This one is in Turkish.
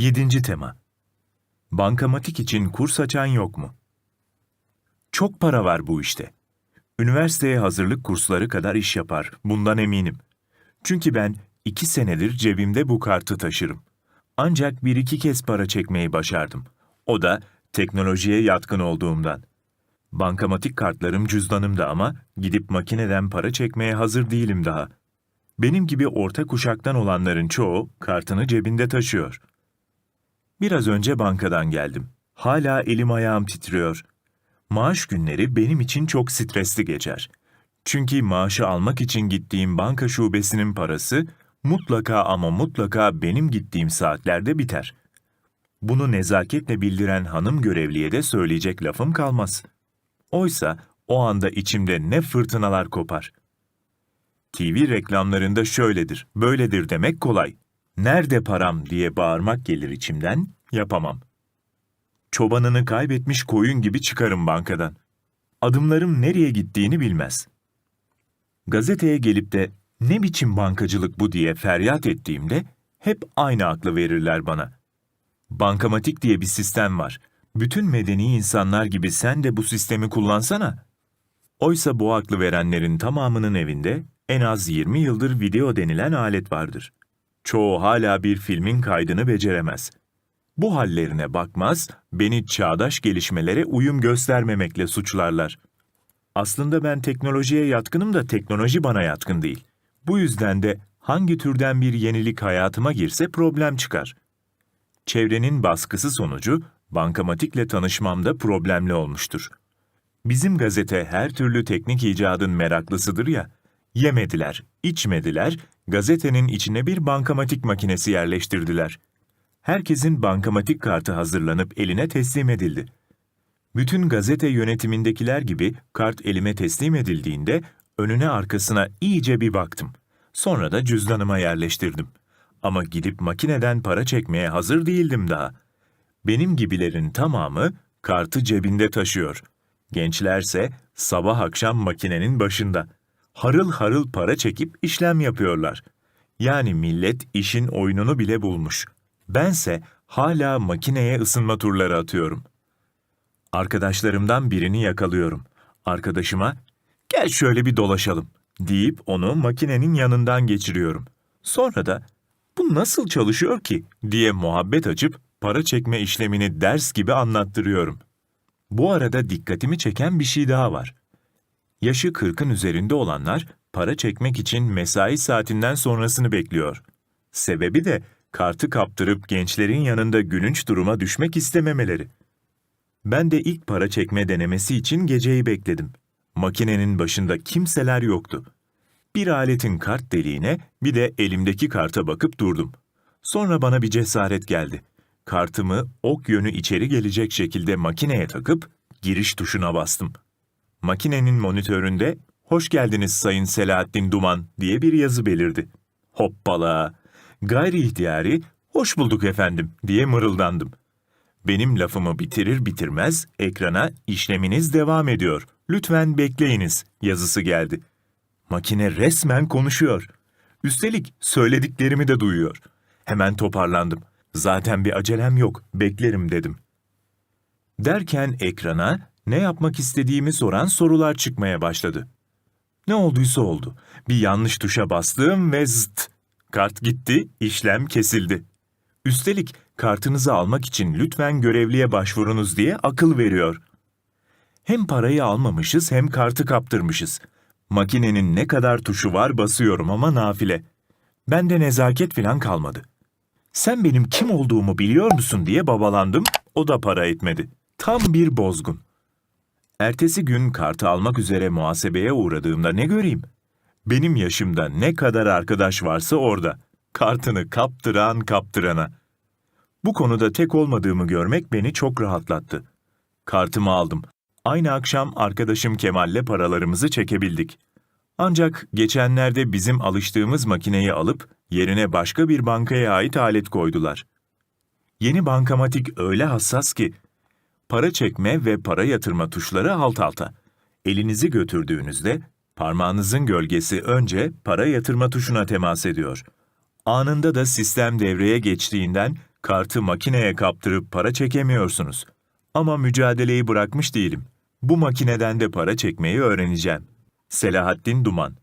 7. tema Bankamatik için kurs açan yok mu? Çok para var bu işte. Üniversiteye hazırlık kursları kadar iş yapar, bundan eminim. Çünkü ben iki senedir cebimde bu kartı taşırım. Ancak bir iki kez para çekmeyi başardım. O da teknolojiye yatkın olduğumdan. Bankamatik kartlarım cüzdanımda ama gidip makineden para çekmeye hazır değilim daha. Benim gibi orta kuşaktan olanların çoğu kartını cebinde taşıyor. Biraz önce bankadan geldim. Hala elim ayağım titriyor. Maaş günleri benim için çok stresli geçer. Çünkü maaşı almak için gittiğim banka şubesinin parası mutlaka ama mutlaka benim gittiğim saatlerde biter. Bunu nezaketle bildiren hanım görevliye de söyleyecek lafım kalmaz. Oysa o anda içimde ne fırtınalar kopar. TV reklamlarında şöyledir, böyledir demek kolay. Nerede param diye bağırmak gelir içimden, yapamam. Çobanını kaybetmiş koyun gibi çıkarım bankadan. Adımlarım nereye gittiğini bilmez. Gazeteye gelip de ne biçim bankacılık bu diye feryat ettiğimde hep aynı aklı verirler bana. Bankamatik diye bir sistem var. Bütün medeni insanlar gibi sen de bu sistemi kullansana. Oysa bu aklı verenlerin tamamının evinde en az 20 yıldır video denilen alet vardır. Çoğu hala bir filmin kaydını beceremez. Bu hallerine bakmaz, beni çağdaş gelişmelere uyum göstermemekle suçlarlar. Aslında ben teknolojiye yatkınım da teknoloji bana yatkın değil. Bu yüzden de hangi türden bir yenilik hayatıma girse problem çıkar. Çevrenin baskısı sonucu bankamatikle tanışmamda problemli olmuştur. Bizim gazete her türlü teknik icadın meraklısıdır ya. Yemediler, içmediler, gazetenin içine bir bankamatik makinesi yerleştirdiler. Herkesin bankamatik kartı hazırlanıp eline teslim edildi. Bütün gazete yönetimindekiler gibi kart elime teslim edildiğinde önüne arkasına iyice bir baktım. Sonra da cüzdanıma yerleştirdim. Ama gidip makineden para çekmeye hazır değildim daha. Benim gibilerin tamamı kartı cebinde taşıyor. Gençlerse sabah akşam makinenin başında. Harıl harıl para çekip işlem yapıyorlar. Yani millet işin oyununu bile bulmuş. Bense hala makineye ısınma turları atıyorum. Arkadaşlarımdan birini yakalıyorum. Arkadaşıma gel şöyle bir dolaşalım deyip onu makinenin yanından geçiriyorum. Sonra da bu nasıl çalışıyor ki diye muhabbet açıp para çekme işlemini ders gibi anlattırıyorum. Bu arada dikkatimi çeken bir şey daha var. Yaşı kırkın üzerinde olanlar para çekmek için mesai saatinden sonrasını bekliyor. Sebebi de kartı kaptırıp gençlerin yanında gülünç duruma düşmek istememeleri. Ben de ilk para çekme denemesi için geceyi bekledim. Makinenin başında kimseler yoktu. Bir aletin kart deliğine bir de elimdeki karta bakıp durdum. Sonra bana bir cesaret geldi. Kartımı ok yönü içeri gelecek şekilde makineye takıp giriş tuşuna bastım. Makinenin monitöründe "Hoş geldiniz Sayın Selahattin Duman" diye bir yazı belirdi. Hoppala! Gayri ihtiyari "Hoş bulduk efendim" diye mırıldandım. Benim lafımı bitirir bitirmez ekrana işleminiz devam ediyor. Lütfen bekleyiniz yazısı geldi. Makine resmen konuşuyor. Üstelik söylediklerimi de duyuyor. Hemen toparlandım. Zaten bir acelem yok, beklerim dedim. Derken ekrana ne yapmak istediğimi soran sorular çıkmaya başladı. Ne olduysa oldu. Bir yanlış tuşa bastım ve zıt. Kart gitti, işlem kesildi. Üstelik kartınızı almak için lütfen görevliye başvurunuz diye akıl veriyor. Hem parayı almamışız hem kartı kaptırmışız. Makinenin ne kadar tuşu var basıyorum ama nafile. Bende nezaket falan kalmadı. Sen benim kim olduğumu biliyor musun diye babalandım, o da para etmedi. Tam bir bozgun. Ertesi gün kartı almak üzere muhasebeye uğradığımda ne göreyim? Benim yaşımda ne kadar arkadaş varsa orada. Kartını kaptıran kaptırana. Bu konuda tek olmadığımı görmek beni çok rahatlattı. Kartımı aldım. Aynı akşam arkadaşım Kemal'le paralarımızı çekebildik. Ancak geçenlerde bizim alıştığımız makineyi alıp yerine başka bir bankaya ait alet koydular. Yeni bankamatik öyle hassas ki para çekme ve para yatırma tuşları alt alta. Elinizi götürdüğünüzde parmağınızın gölgesi önce para yatırma tuşuna temas ediyor. Anında da sistem devreye geçtiğinden Kartı makineye kaptırıp para çekemiyorsunuz. Ama mücadeleyi bırakmış değilim. Bu makineden de para çekmeyi öğreneceğim. Selahattin Duman